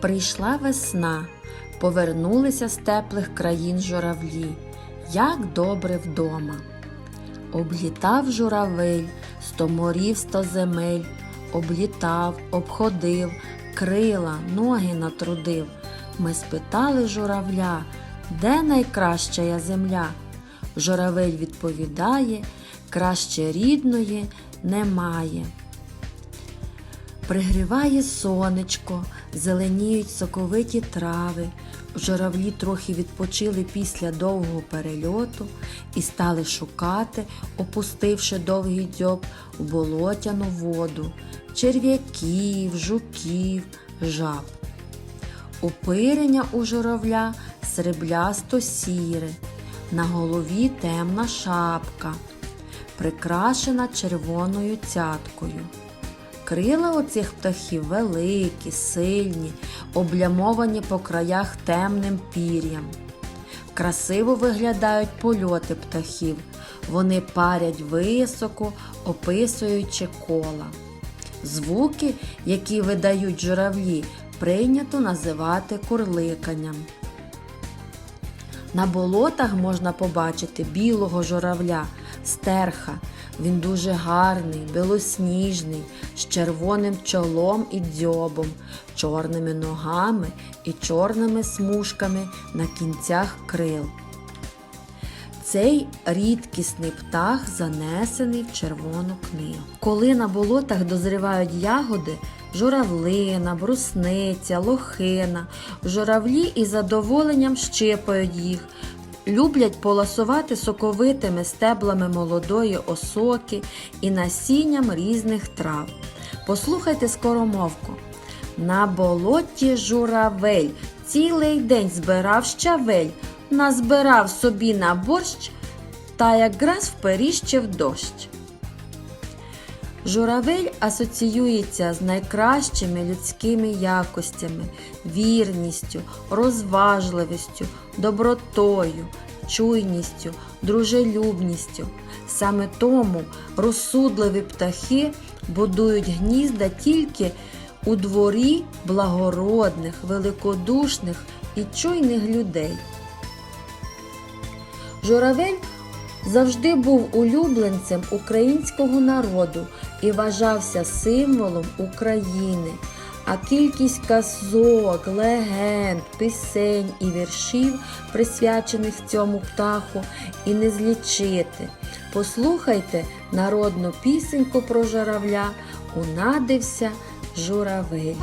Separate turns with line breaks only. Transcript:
Прийшла весна, повернулися з теплих країн журавлі, як добре вдома. Облітав журавель сто морів, сто земель, облітав, обходив, крила, ноги натрудив. Ми спитали журавля, де найкраща земля? Журавель відповідає, краще рідної немає. Пригріває сонечко, зеленіють соковиті трави. Журавлі трохи відпочили після довгого перельоту і стали шукати, опустивши довгий дзьоб в болотяну воду, черв'яків, жуків, жаб. Опирення у журавля сріблясто сіре, на голові темна шапка, прикрашена червоною цяткою. Крила оцих птахів великі, сильні, облямовані по краях темним пір'ям. Красиво виглядають польоти птахів. Вони парять високо, описуючи кола. Звуки, які видають журавлі, прийнято називати курликанням. На болотах можна побачити білого журавля, стерха. Він дуже гарний, білосніжний, з червоним чолом і дзьобом, чорними ногами і чорними смужками на кінцях крил. Цей рідкісний птах занесений в червону книгу. Коли на болотах дозрівають ягоди, журавлина, брусниця, лохина, журавлі із задоволенням щипають їх, люблять поласувати соковитими стеблами молодої осоки і насінням різних трав. Послухайте скоромовку. На болоті журавель цілий день збирав щавель, назбирав собі на борщ та якраз вперіщив дощ. Журавель асоціюється з найкращими людськими якостями, вірністю, розважливістю, добротою, чуйністю, дружелюбністю. Саме тому розсудливі птахи будують гнізда тільки у дворі благородних, великодушних і чуйних людей. Журавель завжди був улюбленцем українського народу і вважався символом України. А кількість казок, легенд, пісень і віршів, присвячених цьому птаху, і не злічити. Послухайте народну пісеньку про журавля Унадився журавель.